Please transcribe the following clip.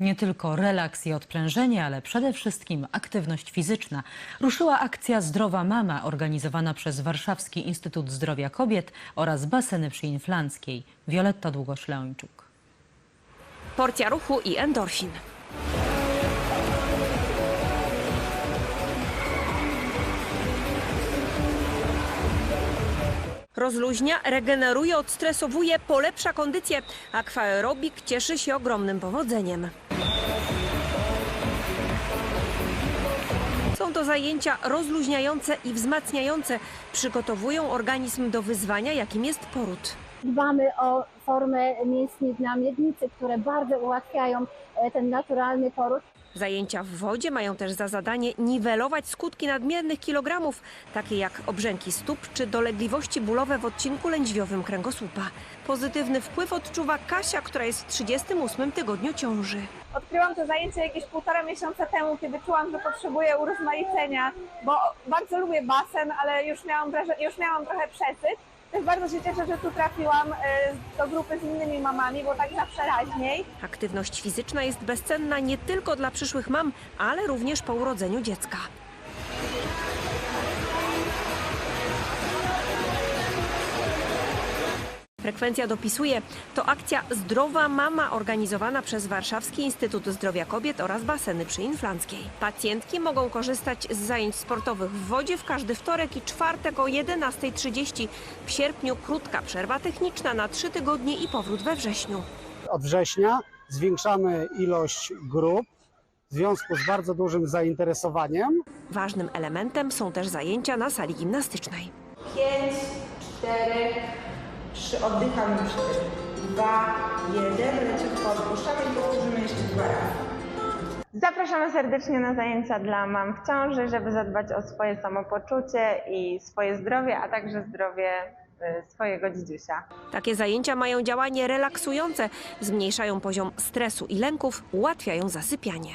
Nie tylko relaks i odprężenie, ale przede wszystkim aktywność fizyczna. Ruszyła akcja Zdrowa Mama organizowana przez Warszawski Instytut Zdrowia Kobiet oraz baseny przy Inflanckiej. Wioletta Długoślączuk. Porcja ruchu i endorfin. Rozluźnia, regeneruje, odstresowuje, polepsza kondycję. Aquaerobik cieszy się ogromnym powodzeniem. Są to zajęcia rozluźniające i wzmacniające. Przygotowują organizm do wyzwania, jakim jest poród. Dbamy o formę mięśni na miednicy, które bardzo ułatwiają e, ten naturalny poród. Zajęcia w wodzie mają też za zadanie niwelować skutki nadmiernych kilogramów, takie jak obrzęki stóp czy dolegliwości bólowe w odcinku lędźwiowym kręgosłupa. Pozytywny wpływ odczuwa Kasia, która jest w 38 tygodniu ciąży. Odkryłam to zajęcie jakieś półtora miesiąca temu, kiedy czułam, że potrzebuję urozmaicenia, bo bardzo lubię basen, ale już miałam, już miałam trochę przesyt. Też bardzo się cieszę, że tu trafiłam e, do grupy z innymi mamami, bo tak zawsze raźniej. Aktywność fizyczna jest bezcenna nie tylko dla przyszłych mam, ale również po urodzeniu dziecka. Frekwencja dopisuje. To akcja Zdrowa Mama organizowana przez Warszawski Instytut Zdrowia Kobiet oraz baseny przy Inflanckiej. Pacjentki mogą korzystać z zajęć sportowych w wodzie w każdy wtorek i czwartek o 11.30. W sierpniu krótka przerwa techniczna na trzy tygodnie i powrót we wrześniu. od września zwiększamy ilość grup w związku z bardzo dużym zainteresowaniem. Ważnym elementem są też zajęcia na sali gimnastycznej. 5, 4, 3, oddychamy 4, 2, 1, leciutko odpuszczamy i powtórzymy jeszcze dwa razy. Zapraszamy serdecznie na zajęcia dla mam w ciąży, żeby zadbać o swoje samopoczucie i swoje zdrowie, a także zdrowie y, swojego dzidziusia. Takie zajęcia mają działanie relaksujące, zmniejszają poziom stresu i lęków, ułatwiają zasypianie.